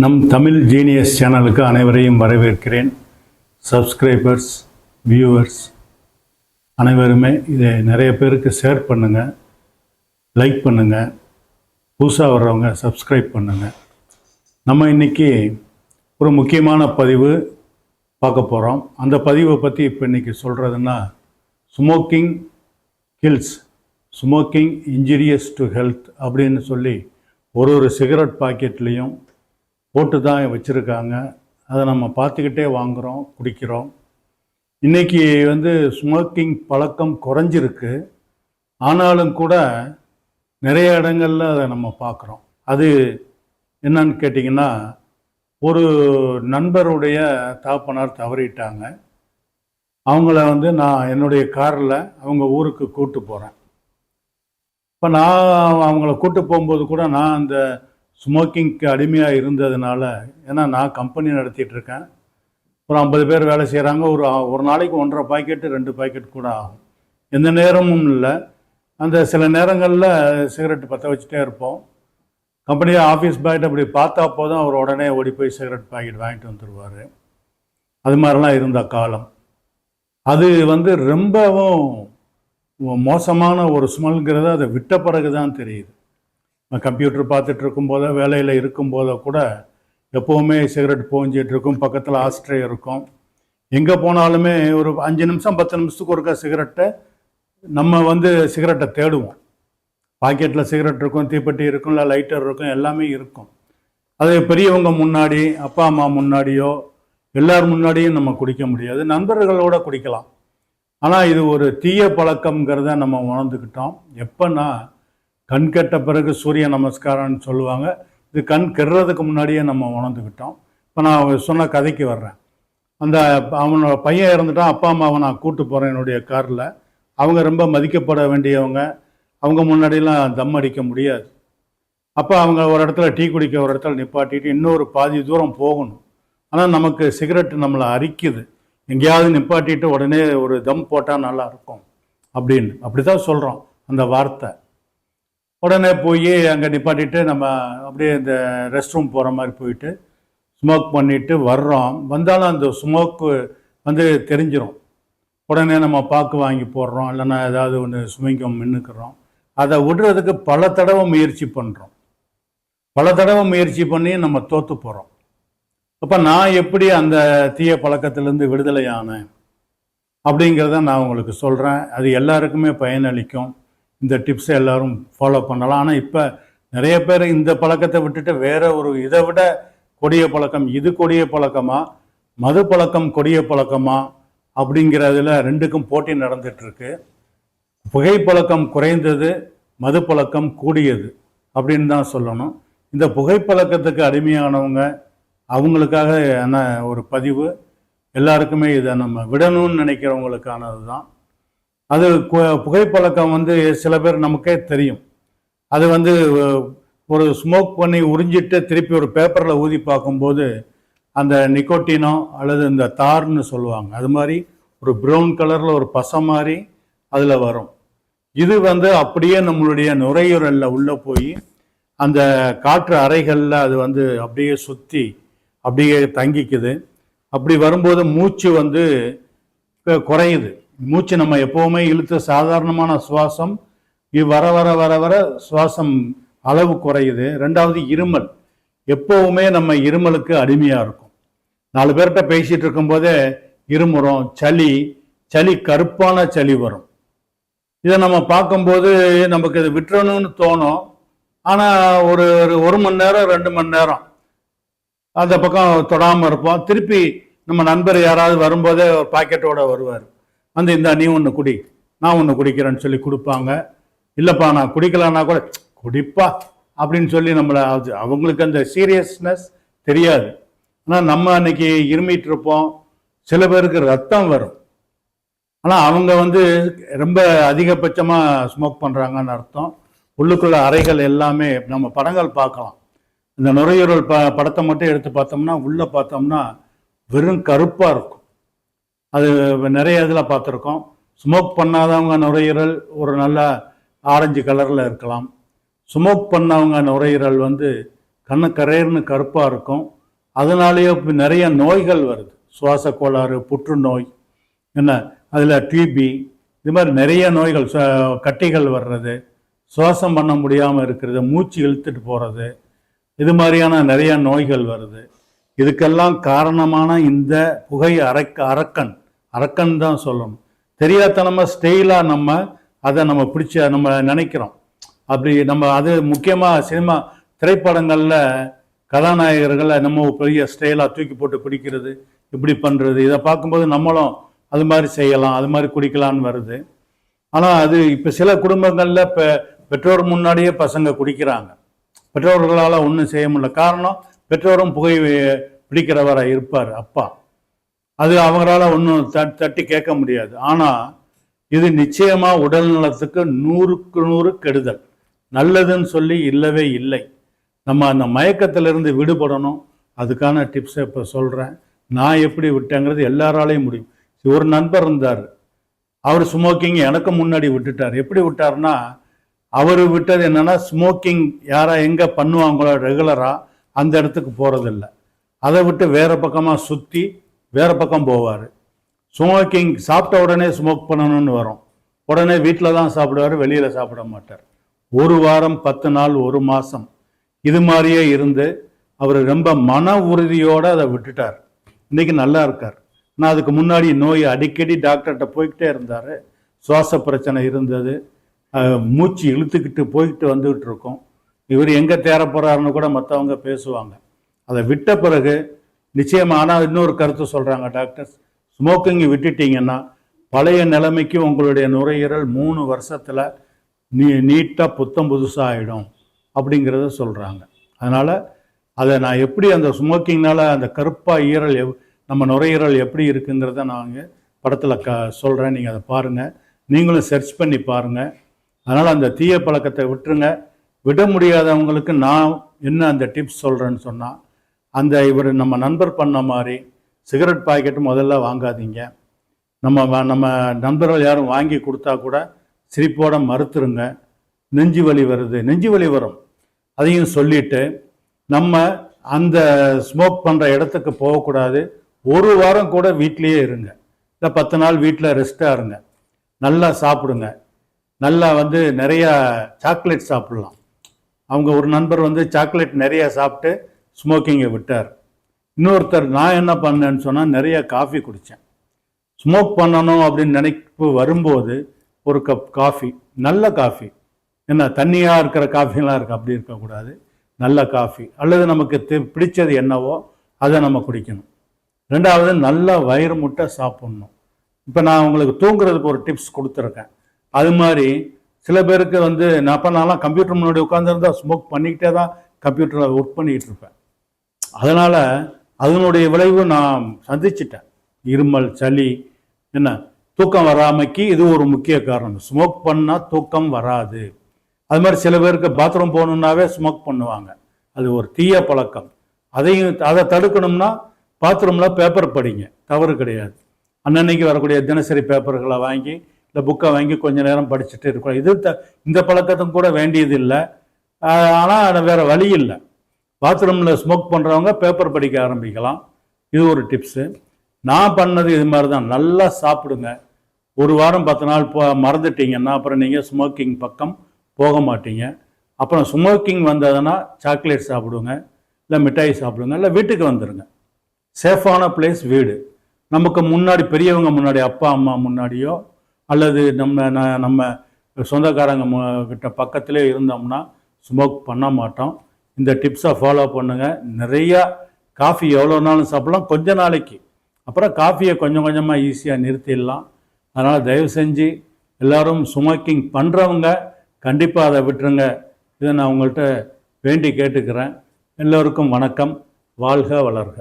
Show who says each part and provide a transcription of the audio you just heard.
Speaker 1: நம் தமிழ் ஜீனியஸ் சேனலுக்கு அனைவரையும் வரவேற்கிறேன். சப்ஸ்கிரைபர்ஸ் வியூவர்ஸ் அனைவருமே இதை நிறைய பேருக்கு ஷேர் பண்ணுங்கள் லைக் பண்ணுங்கள் புதுசாக வர்றவங்க சப்ஸ்கிரைப் பண்ணுங்கள் நம்ம இன்றைக்கி ஒரு முக்கியமான பதிவு பார்க்க போகிறோம் அந்த பதிவை பற்றி இப்போ இன்றைக்கி சொல்கிறதுன்னா smoking kills smoking injurious to health அப்படின்னு சொல்லி ஒரு ஒரு சிகரெட் பாக்கெட்லேயும் போட்டு தான் வச்சுருக்காங்க. அதை நம்ம பார்த்துக்கிட்டே வாங்குகிறோம் குடிக்கிறோம். இன்றைக்கி வந்து ஸ்மோக்கிங் பழக்கம் குறைஞ்சிருக்கு. ஆனாலும் கூட நிறைய இடங்கள்ல அதை நம்ம பார்க்குறோம். அது என்னன்னு கேட்டிங்கன்னா ஒரு நண்பருடைய தாப்பனார் தவறிட்டாங்க. அவங்கள வந்து நான் என்னுடைய காரில் அவங்க ஊருக்கு கூட்டு போகிறேன் இப்போ நான் அவங்கள கூட்டு போகும்போது கூட நான் அந்த ஸ்மோக்கிங்க்கு அடிமையாக இருந்ததுனால ஏன்னா நான் கம்பெனி நடத்திட்டு இருக்கேன் ஒரு ஐம்பது பேர் வேலை செய்கிறாங்க ஒரு ஒரு நாளைக்கு ஒன்றரை பாக்கெட்டு ரெண்டு பாக்கெட் கூட ஆகும். எந்த நேரமும் இல்லை. அந்த சில நேரங்களில் சிகரெட் பற்ற வச்சுட்டே இருப்போம். கம்பெனி ஆஃபீஸ் பாக்கெட் அப்படி பார்த்தா போதும் அவர் உடனே ஓடி போய் சிகரெட் பாக்கெட் வாங்கிட்டு வந்துடுவார் அது மாதிரிலாம் இருந்த காலம். அது வந்து ரொம்பவும் மோசமான ஒரு ஸ்மெல்ங்கிறது அதை விட்ட பிறகு தான் தெரியுது. நான் கம்ப்யூட்டர் பார்த்துட்டு இருக்கும்போதோ வேலையில் இருக்கும்போதோ கூட எப்போவுமே சிகரெட் போஞ்சிட்டு இருக்கும் பக்கத்தில் ஆஸ்ட்ரே இருக்கும். எங்கே போனாலுமே ஒரு அஞ்சு நிமிஷம் பத்து நிமிஷத்துக்கு ஒருக்கா சிகரெட்டை நம்ம வந்து சிகரெட்டை தேடுவோம். பாக்கெட்டில் சிகரெட் இருக்கும் தீப்பெட்டி இருக்கும் இல்லை லைட்டர் இருக்கும் எல்லாமே இருக்கும். அது பெரியவங்க முன்னாடி அப்பா அம்மா முன்னாடியோ எல்லார் முன்னாடியும் நம்ம குடிக்க முடியாது. நண்பர்களோட குடிக்கலாம். ஆனால் இது ஒரு தீய பழக்கம்ங்கிறத நம்ம உணர்ந்துக்கிட்டோம். எப்போன்னா கண் கெட்ட பிறகு சூரிய நமஸ்காரம்னு சொல்லுவாங்க. இது கண் கெடுறதுக்கு முன்னாடியே நம்ம உணர்ந்துக்கிட்டோம் இப்போ நான் சொன்ன கதைக்கு வர்றேன். அந்த அவனோட பையன் இறந்துட்டான். அப்பா அம்மாவை நான் கூட்டு போகிறேன் என்னுடைய காரில். அவங்க ரொம்ப மதிக்கப்பட வேண்டியவங்க. அவங்க முன்னாடிலாம் தம் அடிக்க முடியாது. அப்போ அவங்க ஒரு இடத்துல டீ குடிக்க ஒரு இடத்துல நிப்பாட்டிட்டு இன்னொரு பாதி தூரம் போகணும். ஆனால் நமக்கு சிகரெட் நம்மளை அரிக்குது. எங்கேயாவது நிப்பாட்டிட்டு உடனே ஒரு தம் போட்டால் நல்லா இருக்கும். அப்படின்னு. அப்படி தான் சொல்கிறோம் அந்த வார்த்தை. உடனே போய் அங்கே நிப்பாட்டிட்டு நம்ம அப்படியே இந்த ரெஸ்ட் ரூம் போகிற மாதிரி போயிட்டு ஸ்மோக் பண்ணிட்டு வர்றோம். வந்தாலும் அந்த ஸ்மோக்கு வந்து தெரிஞ்சிடும் உடனே நம்ம பாக்கு வாங்கி போடுறோம். இல்லைன்னா ஏதாவது ஒன்று சுமிங்கம் மின்னுக்கிறோம் அதை விடுறதுக்கு பல தடவை முயற்சி பண்ணுறோம் பல தடவை முயற்சி பண்ணி நம்ம தோற்று போகிறோம் அப்போ நான் எப்படி அந்த தீய பழக்கத்திலேருந்து விடுதலை ஆனேன் அப்படிங்கிறத நான் உங்களுக்கு சொல்கிறேன் அது எல்லாருக்குமே பயனளிக்கும். இந்த டிப்ஸை எல்லாரும் ஃபாலோ பண்ணலாம். ஆனால் இப்போ நிறைய பேர் இந்த பழக்கத்தை விட்டுட்டு வேற ஒரு இதை விட கொடிய பழக்கம் இது கொடிய பழக்கமா மது பழக்கம் கொடிய பழக்கமா அப்படிங்கிறதுல ரெண்டுக்கும் போட்டி நடந்துட்டுருக்கு. புகைப்பழக்கம் குறைந்தது மது பழக்கம் கூடியது அப்படின்னு தான் சொல்லணும். இந்த புகைப்பழக்கத்துக்கு அடிமையானவங்க அவங்களுக்காக என்ன ஒரு பதிவு? எல்லாருக்குமே இதை நம்ம விடணும்னு நினைக்கிறவங்களுக்கானது தான் அது கு- புகைப்பழக்கம் வந்து சில பேர் நமக்கே தெரியும். அது வந்து ஒரு ஸ்மோக் பண்ணி உறிஞ்சிட்டு திருப்பி ஒரு பேப்பரில் ஊதி பார்க்கும்போது அந்த நிக்கோட்டினோ அல்லது இந்த தார்னு சொல்லுவாங்க. அது மாதிரி ஒரு ப்ரௌன் கலரில் ஒரு பசை மாதிரி அதில் வரும். இது வந்து அப்படியே நம்மளுடைய நுரையீரலில் உள்ளே போய் அந்த காற்று அறைகளில் அது வந்து அப்படியே சுற்றி அப்படியே தங்கிக்குது. அப்படி வரும்போது மூச்சு வந்து குறையுது. மூச்சு நம்ம எப்போவுமே இழுத்து சாதாரணமான சுவாசம் வர வர வர வர சுவாசம் அளவு குறையுது. ரெண்டாவது இருமல். எப்போவுமே நம்ம இருமலுக்கு அடிமையாக இருக்கும். நாலு பேர்கிட்ட பேசிட்டு இருக்கும்போதே இருமுறம் சளி சளி கருப்பான சளி வரும். இதை நம்ம பார்க்கும்போது நமக்கு இது விட்டுறணும்னு தோணும். ஆனால் ஒரு ஒரு ஒரு மணி நேரம் ரெண்டு மணி நேரம் அந்த பக்கம் தொடாமல் இருப்போம். திருப்பி நம்ம நண்பர் யாராவது வரும்போதே ஒரு பாக்கெட்டோட வருவார். வந்து இந்த நீ ஒன்று குடி. நான் ஒன்று குடிக்கிறேன்னு சொல்லி கொடுப்பாங்க. இல்லைப்பா நான் குடிக்கலான்னா கூட குடிப்பா அப்படின்னு சொல்லி நம்மளை அது அவங்களுக்கு அந்த சீரியஸ்னஸ் தெரியாது. ஆனால் நம்ம அன்னைக்கு இருமிட்டு இருப்போம் சில பேருக்கு ரத்தம் வரும். ஆனால் அவங்க வந்து ரொம்ப அதிகபட்சமாக ஸ்மோக் பண்ணுறாங்கன்னு அர்த்தம். உள்ளுக்குள்ள அறைகள் எல்லாமே நம்ம படங்கள் பார்க்கலாம். இந்த நுரையீரல் ப படத்தை மட்டும் எடுத்து பார்த்தோம்னா உள்ளே பார்த்தோம்னா வெறும் கருப்பாக இருக்கும். அது நிறைய இதில் பார்த்துருக்கோம். ஸ்மோக் பண்ணாதவங்க நுரையீரல் ஒரு நல்ல ஆரஞ்சு கலரில் இருக்கலாம். ஸ்மோக் பண்ணவங்க நுரையீரல் வந்து கண்ணு கரையர்னு கருப்பாக இருக்கும். அதனாலேயே இப்போ நிறைய நோய்கள் வருது. சுவாச கோளாறு புற்றுநோய் என்ன அதில் டிபி இது மாதிரி நிறைய நோய்கள் ச- கட்டிகள் வர்றது சுவாசம் பண்ண முடியாமல் இருக்கிறது மூச்சு இழுத்துட்டு போகிறது இது மாதிரியான நிறைய நோய்கள் வருது. இதுக்கெல்லாம் காரணமான இந்த புகை அரக்க அரக்கன் அரக்கன் தான் சொல்லணும். தெரியாதனமாக ஸ்டெயிலாக நம்ம அதை நம்ம பிடிச்ச நம்ம நினைக்கிறோம். அப்படி நம்ம அது முக்கியமாக சினிமா திரைப்படங்களில் கதாநாயகர்களை நம்ம பெரிய ஸ்டைலாக தூக்கி போட்டு குடிக்கிறது இப்படி பண்ணுறது இதை பார்க்கும்போது நம்மளும் அது மாதிரி செய்யலாம் அது மாதிரி குடிக்கலாம்னு வருது. ஆனால் அது இப்போ சில குடும்பங்களில் இப்போ பெற்றோர் முன்னாடியே பசங்க குடிக்கிறாங்க. பெற்றோர்களால் ஒன்றும் செய்ய முடியல. காரணம் பெற்றோரும் புகை பிடிக்கிறவராக இருப்பார் அப்பா. அது அவங்களால ஒன்றும் தட்டி கேட்க முடியாது. ஆனால் இது நிச்சயமாக உடல் நலத்துக்கு நூறுக்கு நூறு கெடுதல். நல்லதுன்னு சொல்லி இல்லவே இல்லை. நம்ம அந்த மயக்கத்திலிருந்து விடுபடணும். அதுக்கான டிப்ஸை இப்போ சொல்கிறேன் நான் எப்படி விட்டேங்கிறது எல்லாராலையும் முடியும். ஒரு நண்பர் இருந்தார். அவர் ஸ்மோக்கிங் எனக்கு முன்னாடி விட்டுட்டார். எப்படி விட்டார்னா அவர் விட்டது என்னென்னா ஸ்மோக்கிங் யாரா எங்கே பண்ணுவாங்களோ ரெகுலராக அந்த இடத்துக்கு போகிறதில்ல அதை விட்டு வேறு பக்கமாக சுற்றி வேற பக்கம் போவார். ஸ்மோக்கிங் சாப்பிட்ட உடனே ஸ்மோக் பண்ணணும்னு வரும். உடனே வீட்டில் தான் சாப்பிடுவார் வெளியில் சாப்பிட மாட்டார். ஒரு வாரம் பத்து நாள் ஒரு மாதம் இது மாதிரியே இருந்து அவர் ரொம்ப மன உறுதியோடு அதை விட்டுட்டார். இன்னைக்கு நல்லா இருக்கார். நான் அதுக்கு முன்னாடி நோய் அடிக்கடி டாக்டர்கிட்ட போய்கிட்டே இருந்தார். சுவாச பிரச்சனை இருந்தது. மூச்சு இழுத்துக்கிட்டு போய்கிட்டு வந்துகிட்டு இருக்கோம். இவர் எங்கே தேர போகிறாருன்னு கூட மற்றவங்க பேசுவாங்க. அதை விட்ட பிறகு நிச்சயம் ஆனால் இன்னொரு கருத்து சொல்கிறாங்க டாக்டர்ஸ் ஸ்மோக்கிங்கை விட்டுட்டீங்கன்னா பழைய நிலைமைக்கு உங்களுடைய நுரையீரல் மூணு வருஷத்தில் நீ நீட்டாக புத்தம் புதுசாக ஆகிடும் அப்படிங்கிறத சொல்கிறாங்க அதனால் அதை நான் எப்படி அந்த ஸ்மோக்கிங்னால் அந்த கருப்பாக ஈரல் எவ் நம்ம நுரையீரல் எப்படி இருக்குங்கிறத நான் படத்தில் க சொல்கிறேன் நீங்கள் அதை பாருங்கள் நீங்களும் சர்ச் பண்ணி பாருங்கள் அதனால் அந்த தீய பழக்கத்தை விட்டுருங்க. விட முடியாதவங்களுக்கு நான் என்ன அந்த டிப்ஸ் சொல்கிறேன்னு சொன்னால் அந்த இவர் நம்ம நண்பர் பண்ண மாதிரி சிகரெட் பாக்கெட்டு முதல்ல வாங்காதீங்க. நம்ம வ- நம்ம நண்பர்கள் யாரும் வாங்கி கொடுத்தா கூட சிரிப்போட மறுத்துருங்க. நெஞ்சு வலி வருது. நெஞ்சு வலி வரும். அதையும் சொல்லிட்டு நம்ம அந்த ஸ்மோக் பண்ணுற இடத்துக்கு போகக்கூடாது. ஒரு வாரம் கூட வீட்டிலேயே இருங்க. இல்லை பத்து நாள் வீட்டில் ரெஸ்ட்டாக இருங்க. நல்லா சாப்பிடுங்க. நல்லா வந்து நிறையா சாக்லேட் சாப்பிடலாம். அவங்க ஒரு நண்பர் வந்து சாக்லேட் நிறையா சாப்பிட்டு ஸ்மோக்கிங்கை விட்டார். இன்னொருத்தர் நான் என்ன பண்ணேன்னு சொன்னால் நிறைய காஃபி குடித்தேன் ஸ்மோக் பண்ணணும் அப்படின்னு நினைப்பு வரும்போது ஒரு கப் காஃபி நல்ல காஃபி என்ன தண்ணியாக இருக்கிற காஃபிலாம் இருக்கு அப்படி இருக்கக்கூடாது. நல்ல காஃபி அல்லது நமக்கு தி- பிடிச்சது என்னவோ அதை நம்ம குடிக்கணும். ரெண்டாவது நல்ல வயிறு முட்டை சாப்பிட்ணும். இப்போ நான் உங்களுக்கு தூங்குறதுக்கு ஒரு டிப்ஸ் கொடுத்துருக்கேன். அது மாதிரி சில பேருக்கு வந்து நான் அப்போ நான்லாம் கம்ப்யூட்டர் முன்னாடி உட்காந்துருந்தா ஸ்மோக் பண்ணிக்கிட்டே தான் கம்ப்யூட்டரில் ஒர்க் பண்ணிக்கிட்டு இருப்பேன். அதனால் அதனுடைய விளைவு நான் சந்திச்சிட்டேன். இருமல் சளி என்ன தூக்கம் வராமைக்கு இது ஒரு முக்கிய காரணம். ஸ்மோக் பண்ணால் தூக்கம் வராது. அது மாதிரி சில பேருக்கு பாத்ரூம் போகணுன்னாவே ஸ்மோக் பண்ணுவாங்க. அது ஒரு தீய பழக்கம். அதையும் அதை தடுக்கணும்னா பாத்ரூமில் பேப்பர் படிங்க. தவறு கிடையாது. அன்னன்னைக்கு வரக்கூடிய தினசரி பேப்பர்களை வாங்கி இல்லை புக்கை வாங்கி கொஞ்ச நேரம் படிச்சுட்டு இருக்கணும். இது த இந்த பழக்கத்தும் கூட வேண்டியது இல்லை ஆனால் வேறு வழி இல்லை. பாத்ரூமில் ஸ்மோக் பண்ணுறவங்க பேப்பர் படிக்க ஆரம்பிக்கலாம். இது ஒரு டிப்ஸு நான் பண்ணது இது மாதிரி தான். நல்லா சாப்பிடுங்க. ஒரு வாரம் பத்து நாள் போ மறந்துட்டீங்கன்னா அப்புறம் நீங்கள் ஸ்மோக்கிங் பக்கம் போக மாட்டீங்க. அப்புறம் ஸ்மோக்கிங் வந்ததுன்னா சாக்லேட் சாப்பிடுங்க. இல்லை மிட்டாய் சாப்பிடுங்க. இல்லை வீட்டுக்கு வந்துடுங்க சேஃபான பிளேஸ் வீடு. நமக்கு முன்னாடி பெரியவங்க முன்னாடி அப்பா அம்மா முன்னாடியோ அல்லது நம்ம ந- நம்ம சொந்தக்காரங்க கிட்ட பக்கத்திலே இருந்தோம்னா ஸ்மோக் பண்ண மாட்டோம். இந்த டிப்ஸை ஃபாலோ பண்ணுங்கள் நிறையா காஃபி எவ்வளோ நாளும் சாப்பிடலாம். கொஞ்ச நாளைக்கு. அப்புறம் காஃபியை கொஞ்சம் கொஞ்சமாக ஈஸியாக நிறுத்திடலாம். அதனால் தயவு செஞ்சு எல்லோரும் ஸ்மோக்கிங் பண்ணுறவங்க கண்டிப்பாக அதை விட்டுருங்க. இதை நான் உங்கள்கிட்ட வேண்டி கேட்டுக்கிறேன். எல்லோருக்கும் வணக்கம். வாழ்க வளர்க.